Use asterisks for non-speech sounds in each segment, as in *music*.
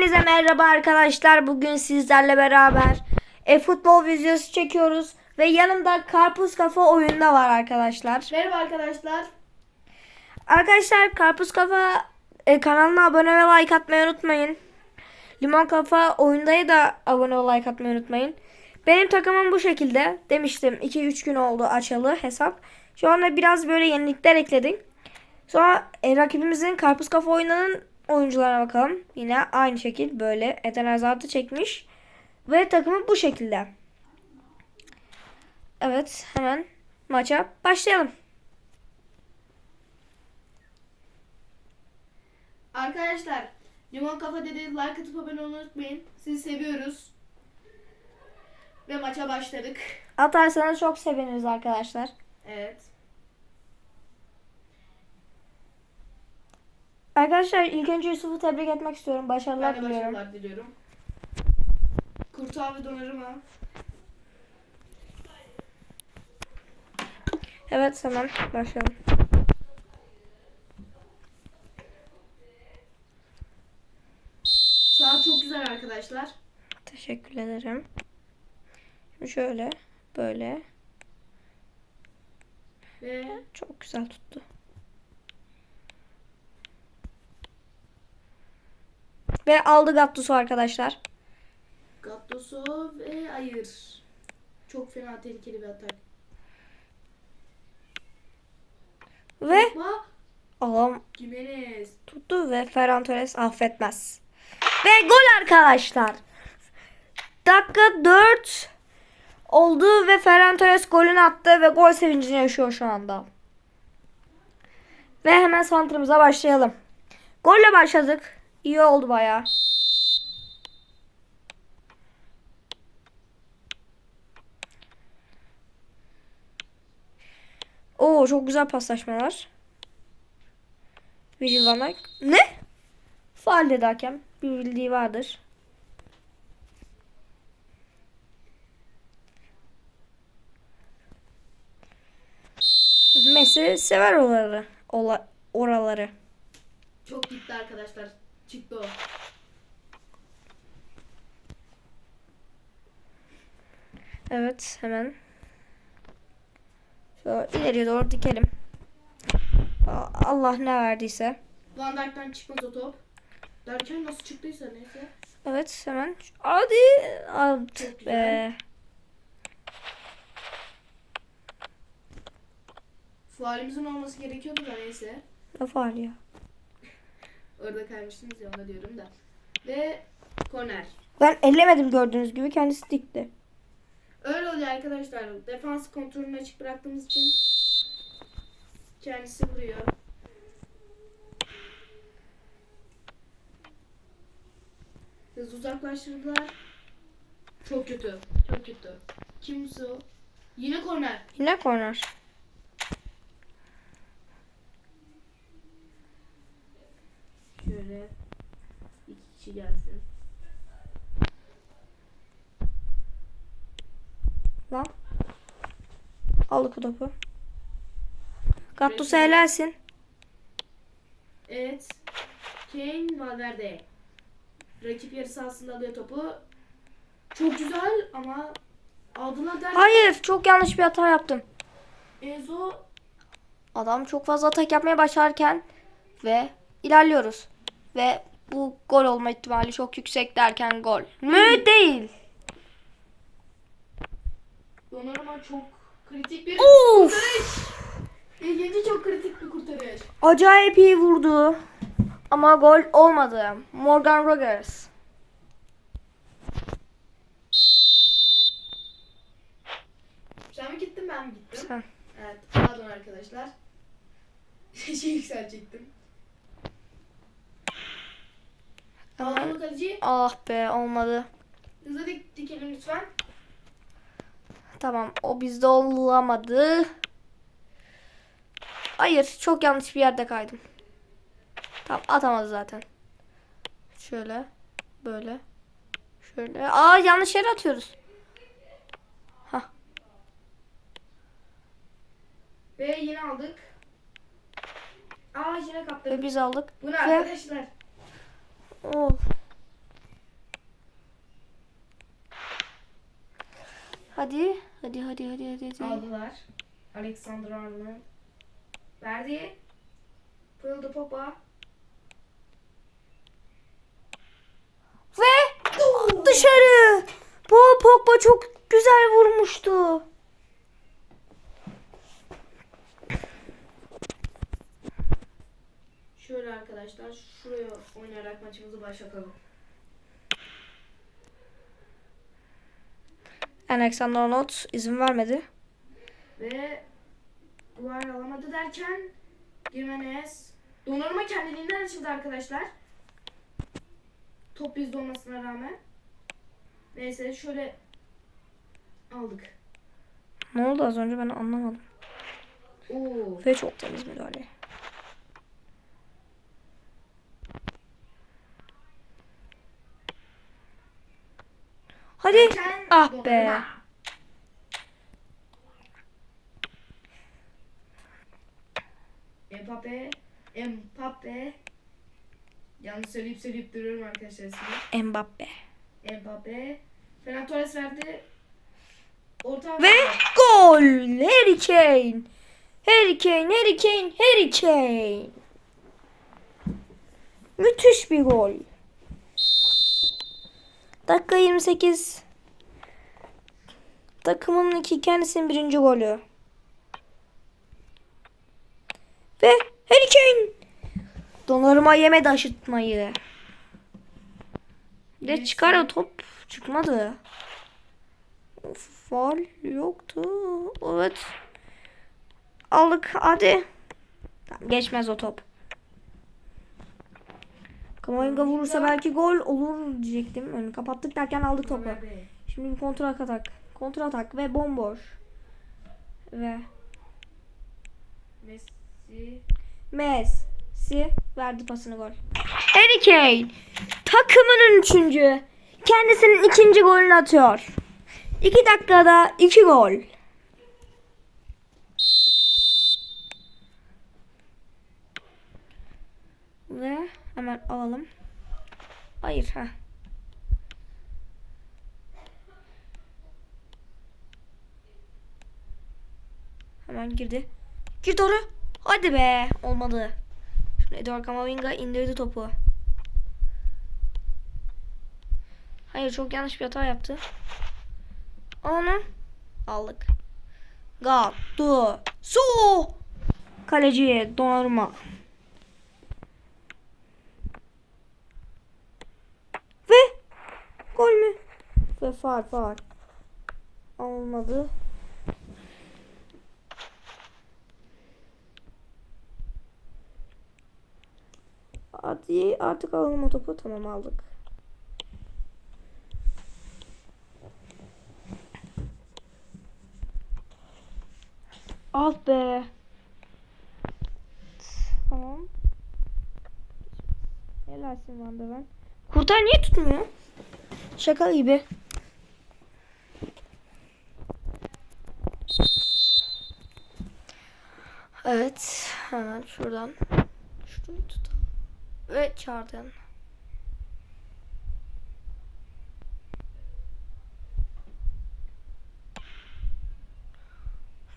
Hepinize merhaba arkadaşlar. Bugün sizlerle beraber e-futbol videosu çekiyoruz. Ve yanımda Karpuz Kafa oyunda var arkadaşlar. Merhaba arkadaşlar. Arkadaşlar Karpuz Kafa e, kanalına abone ve like atmayı unutmayın. Limon Kafa oyundaya da abone ve like atmayı unutmayın. Benim takımım bu şekilde. Demiştim 2-3 gün oldu açalı hesap. Şu anda biraz böyle yenilikler ekledik. Sonra e, rakibimizin Karpuz Kafa oyununun oyuncularına bakalım. Yine aynı şekil böyle Eden Hazard'ı çekmiş. Ve takımı bu şekilde. Evet hemen maça başlayalım. Arkadaşlar Limon Kafa dedi like atıp abone olmayı unutmayın. Sizi seviyoruz. Ve maça başladık. Atarsanız çok seviniriz arkadaşlar. Evet. Arkadaşlar ilk önce Yusuf'u tebrik etmek istiyorum. Ben Başarılar de diliyorum. başarılar diliyorum. Kurtağı ve donarıma. Evet hemen başlayalım. Sağ çok güzel arkadaşlar. Teşekkür ederim. Şimdi şöyle böyle Ve çok güzel tuttu. Ve aldı Gattuso arkadaşlar. Gattuso ve Ayır. Çok fena tehlikeli bir atak. Ve Hoppa. alam Jimenez. tuttu ve Ferran Torres affetmez. Ve gol arkadaşlar. Dakika 4 oldu ve Ferran Torres golünü attı ve gol sevincini yaşıyor şu anda. Ve hemen santrımıza başlayalım. Golle başladık. İyi oldu bayağı. Oo çok güzel paslaşmalar. Virgil van Dijk. Ne? Faal dedi. Bir bildiği vardır. Messi sever oraları. Ola, oraları. Çok gitti arkadaşlar. Çıktı o. Evet hemen. Şöyle ileriye doğru dikelim. Allah ne verdiyse. Van Dijk'ten çıkmaz o top. Derken nasıl çıktıysa neyse. Evet hemen. Hadi. Alt be. Faalimizin olması gerekiyordu da neyse. Ne faal ya? Orada kaymıştınız ya ona diyorum da. Ve korner. Ben ellemedim gördüğünüz gibi kendisi dikti. Öyle oluyor arkadaşlar. Defans kontrolünü açık bıraktığımız için kendisi vuruyor. Hız uzaklaştırdılar. Çok kötü. Çok kötü. Kimse o? Yine korner. Yine korner. Şöyle iki kişi gelsin. Lan. Aldık o topu. Gattuso helalsin. Evet. Kane Valverde. Rakip yarı sahasında alıyor topu. Çok güzel ama aldılar derken Hayır çok yanlış bir hata yaptım. Enzo Adam çok fazla atak yapmaya başlarken ve ilerliyoruz. Ve bu gol olma ihtimali çok yüksek derken gol. Mü değil. Donnarumma çok kritik bir Of! kurtarış. İlginci çok kritik bir kurtarış. Acayip iyi vurdu. Ama gol olmadı. Morgan Rogers. Sen mi gittin ben mi gittim? Sen. Evet pardon arkadaşlar. *laughs* şey yükselecektim. Aldı mı kaleci? Ah be olmadı. Hızlı dik dikelim lütfen. Tamam o bizde olamadı. Hayır çok yanlış bir yerde kaydım. Tamam atamadı zaten. Şöyle. Böyle. Şöyle. Aa yanlış yere atıyoruz. Hah. Ve yine aldık. Aa yine kaptırdık. Ve biz aldık. Bu ne Ve- arkadaşlar? Of. Hadi. Hadi hadi hadi hadi. Aldılar. Alexander Arnold. Verdi. Pırıldı popa. Ve dışarı. Paul Pogba çok güzel vurmuştu. Arkadaşlar şuraya oynayarak maçımızı başlatalım. Alexander Arnold izin vermedi. Ve duvar alamadı derken Gimenez Donnarumma kendiliğinden açıldı arkadaşlar. Top bizde olmasına rağmen. Neyse şöyle aldık. Ne oldu az önce ben anlamadım. Oo. Ve çok temiz müdahale. Hadi. Ah be. Mbappe, Mbappe. Yanlış söyleyip söyleyip duruyorum arkadaşlar ismini. Mbappe. Mbappe. Ferran Torres verdi. Orta Ve gol. Harry Kane. Harry Kane, Harry Kane, Harry Kane. Müthiş bir gol. Dakika 28. Takımın iki kendisinin birinci golü. Ve Harry Kane. Donnarumma yemedi aşıtmayı. Bir de çıkar o top çıkmadı. Of, faul yoktu. Evet. Aldık hadi. Tamam, geçmez o top. Kamavinga vurursa belki gol olur diyecektim. Önü kapattık derken aldık topu. Şimdi bir kontra atak. Kontra atak ve bomboş. Ve Messi. Messi verdi pasını gol. Harry Kane takımının üçüncü. Kendisinin ikinci golünü atıyor. İki dakikada iki gol. Ve hemen alalım. Hayır ha. Hemen girdi. Gir doğru. Hadi be. Olmadı. Şimdi Edward Camavinga indirdi topu. Hayır çok yanlış bir hata yaptı. Onu aldık. Gattu. Su. Kaleciye Donnarumma. Ve gol mü? Ve faal faal. Olmadı. Hadi artık alalım o topu. Tamam aldık. Ah be. Tamam. Helalsin Van de Kurtar niye tutmuyor? Şaka gibi. Evet. Hemen şuradan. Şunu tutalım. Ve çağırdım.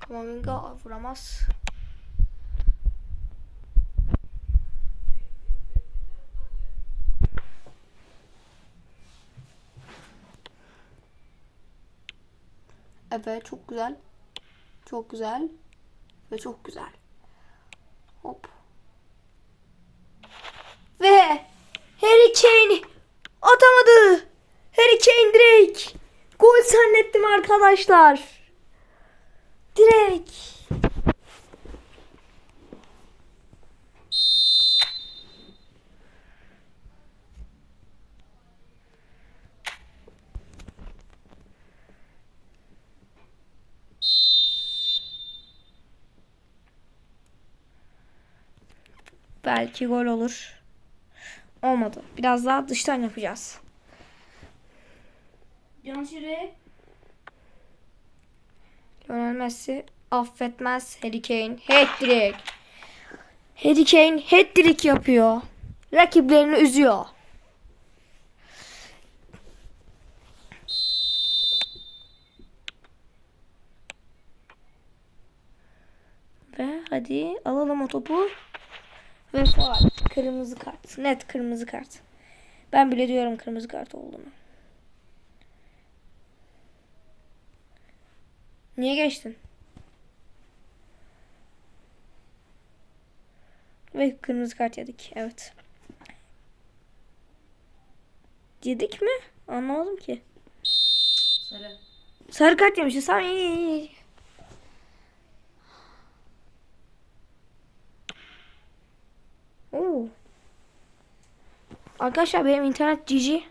Kamavinga vuramaz. Evet çok güzel. Çok güzel. Ve çok güzel. Hop. Ve Harry Kane atamadı. Harry Kane direkt. Gol zannettim arkadaşlar. Direkt. Belki gol olur. Olmadı. Biraz daha dıştan yapacağız. Canşire. Lionel Messi affetmez Harry Kane. Hat-trick. Harry Kane hat-trick yapıyor. Rakiplerini üzüyor. Ve hadi alalım o topu. Ve faul. Kırmızı kart. Net kırmızı kart. Ben bile diyorum kırmızı kart olduğunu. Niye geçtin? Ve kırmızı kart yedik. Evet. Yedik mi? Anlamadım ki. Sarı. Sarı kart yemişiz. Tamam iyi iyi iyi. Oo. Arkadaşlar benim internet cici.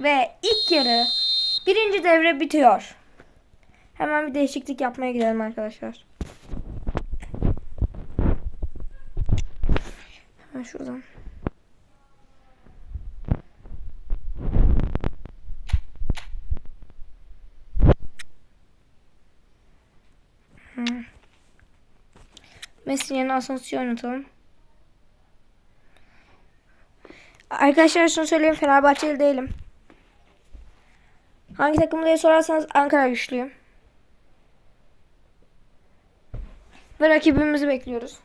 Ve, ilk yarı birinci devre bitiyor. Hemen bir değişiklik yapmaya gidelim arkadaşlar. Hemen şuradan. Messi yerine Asensio'yu oynatalım. Arkadaşlar şunu söyleyeyim Fenerbahçeli değilim. Hangi takım diye sorarsanız Ankara güçlüyüm. Ve rakibimizi bekliyoruz.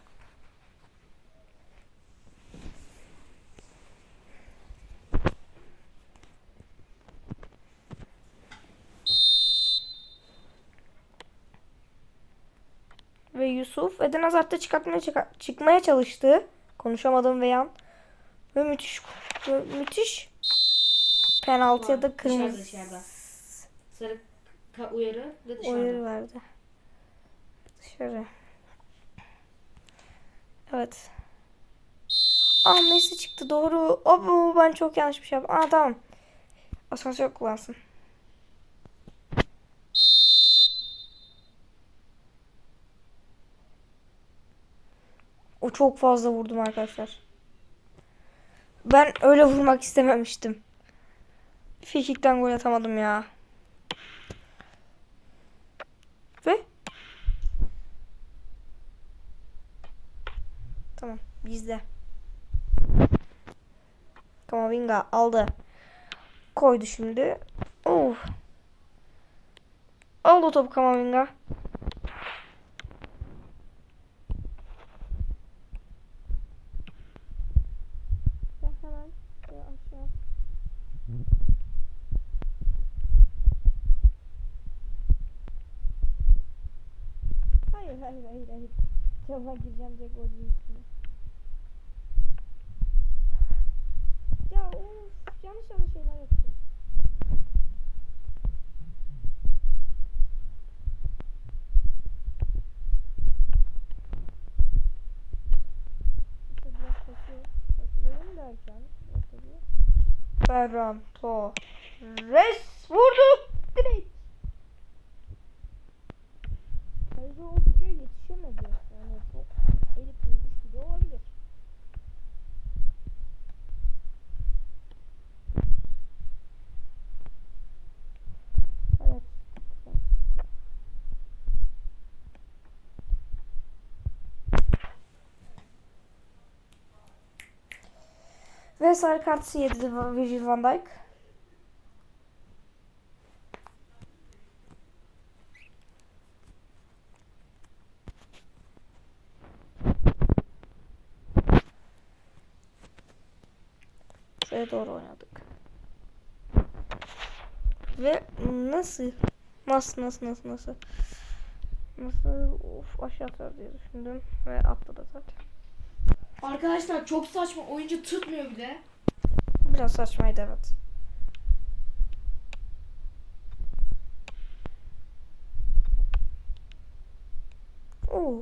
Ve Yusuf Eden Hazard'da çıkartmaya çıka- çıkmaya çalıştı. Konuşamadım ve yan. Ve müthiş ve müthiş penaltı ya da Dışarıda, kırmızı dışarıda. Sarı ka- uyarı ve dışarıda. uyarı verdi. Dışarı. Evet. Aa Messi çıktı doğru. Abo ben çok yanlış bir şey yaptım. Aa tamam. Asansör kullansın. Çok fazla vurdum arkadaşlar. Ben öyle vurmak istememiştim. Frikikten gol atamadım ya. Ve Tamam bizde. Kamavinga aldı. Koydu şimdi. Oh. Aldı topu Kamavinga. Ve hemen şöyle aşağı. Hayır hayır hayır hayır. Çalıma gireceğim diye golün üstüne. Ya of yanlış yanlış şeyler yapıyor. İşte biraz kaçıyor. Kaçıyorum derken. Tabii. Ferran Torres vurdu. Direkt. Kaleci oldukça yetişemedi. Yani çok eli kırılmış gibi olabilir. Evet. Ve sarı kartı yedi Virgil van Dijk. Şuraya doğru oynadık. Ve nasıl? Nasıl nasıl nasıl nasıl? Nasıl? Of aşağı atar diye düşündüm. Ve atladı zaten. Arkadaşlar çok saçma. Oyuncu tutmuyor bile. Biraz saçmaydı evet. Oo.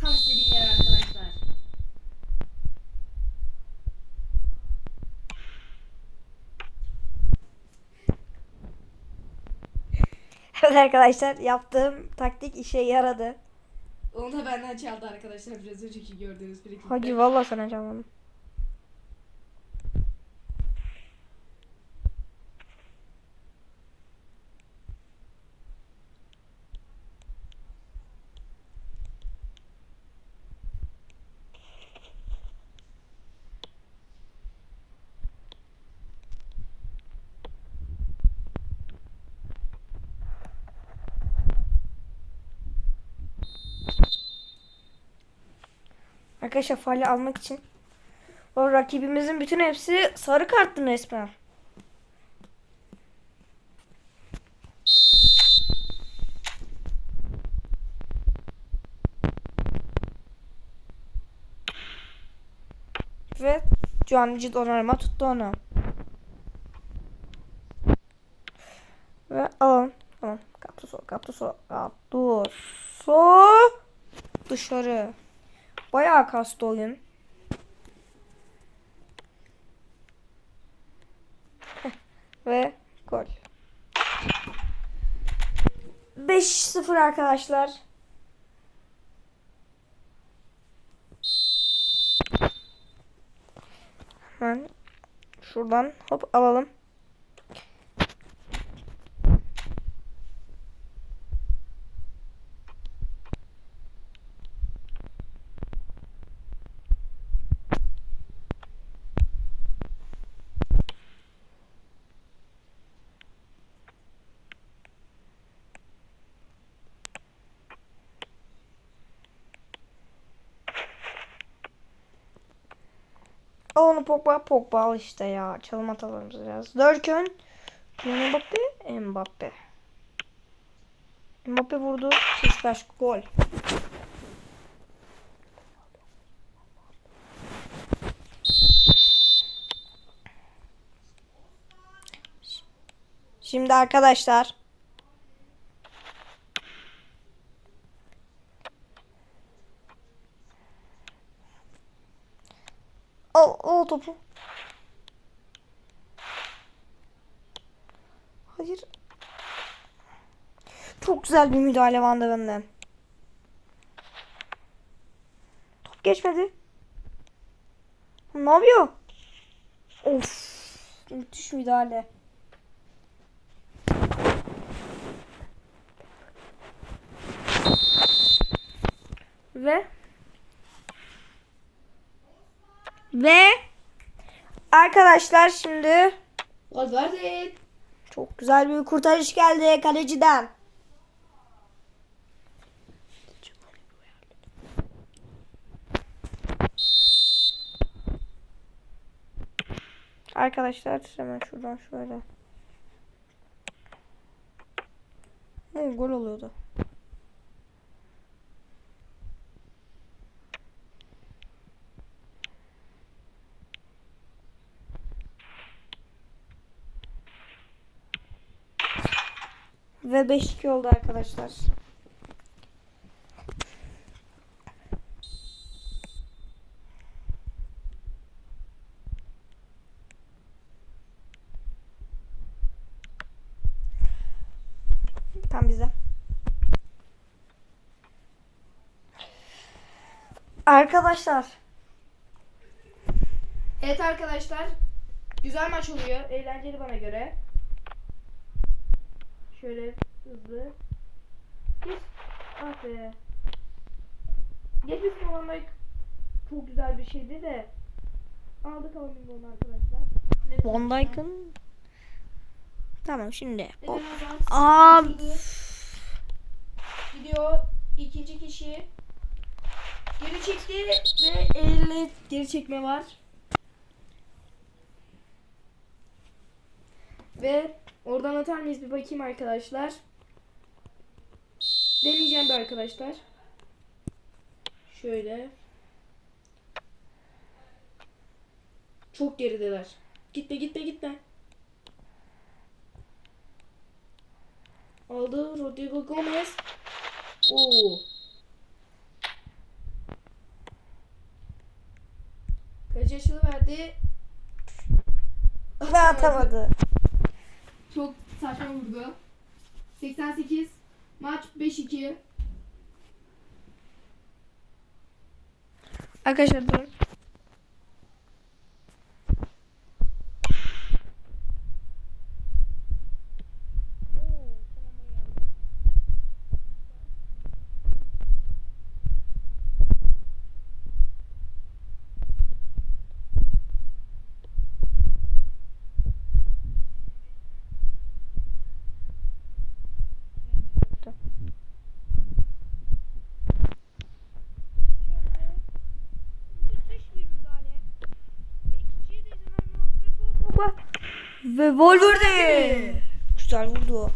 Tam istediğim yer arkadaşlar. Evet arkadaşlar yaptığım taktik işe yaradı. Onu da benden çaldı arkadaşlar biraz önceki gördüğünüz frikikte. Hadi vallahi sana canlandım. Arkadaşlar faali almak için. O rakibimizin bütün hepsi sarı karttı resmen. Ve Gianluigi Donnarumma tuttu onu. Ve alalım. Tamam. Kaptuso, kaptuso, kaptuso. Dışarı. Bayağı kastı oyun. Ve gol. 5-0 arkadaşlar. Hemen şuradan hop alalım. Onu Pogba, Pogba al işte ya. Çalım atalım biraz. Dörkön. Mbappe, Mbappe. Mbappe vurdu. Beşiktaş gol. Şimdi arkadaşlar Al, topu. Hayır. Çok güzel bir müdahale Van de Ven'den. Top geçmedi. Ne yapıyor? Of. Müthiş müdahale. Ve ve arkadaşlar şimdi Valverde. çok güzel bir kurtarış geldi kaleciden. Arkadaşlar hemen şuradan şöyle. Ne gol oluyordu. Ve 5-2 oldu arkadaşlar. Tam bize. Arkadaşlar Evet arkadaşlar. Güzel maç oluyor. Eğlenceli bana göre. Şöyle hızlı. Geç. Ah be. Geçmiş kullanmak çok güzel bir şeydi de. Aldık alalım bunu arkadaşlar. Dijk'ın Tamam şimdi. Hop. Eden Hazard Aa. Gidiyor ikinci kişi. Geri çekti ve elle geri çekme var. Ve oradan atar mıyız bir bakayım arkadaşlar. Deneyeceğim bir arkadaşlar. Şöyle. Çok gerideler. Gitme gitme gitme. Aldı Rodrigo Gomez. Oo. Kaç yaşını verdi? ve atamadı. Çok saçma vurdu. 88. Maç 5-2. Arkadaşlar durun. Ve Wolverine. Güzel vurdu.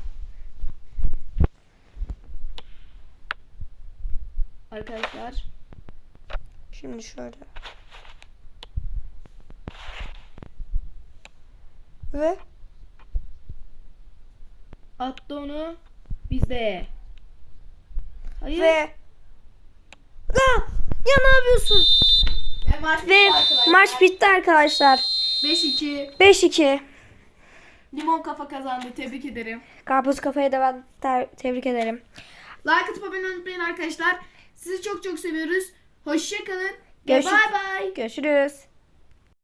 Arkadaşlar. Şimdi şöyle. Ve Attı onu. Bizde. Hayır. ve Aa, ya ne yapıyorsun? Ve maç Ve maç bitti arkadaşlar. 5-2. 5-2. Limon kafa kazandı. Tebrik ederim. Karpuz kafayı da ben ter- tebrik ederim. Like atıp abone olmayı unutmayın arkadaşlar. Sizi çok çok seviyoruz. Hoşçakalın. Görüşürüz. bay bay. Görüşürüz.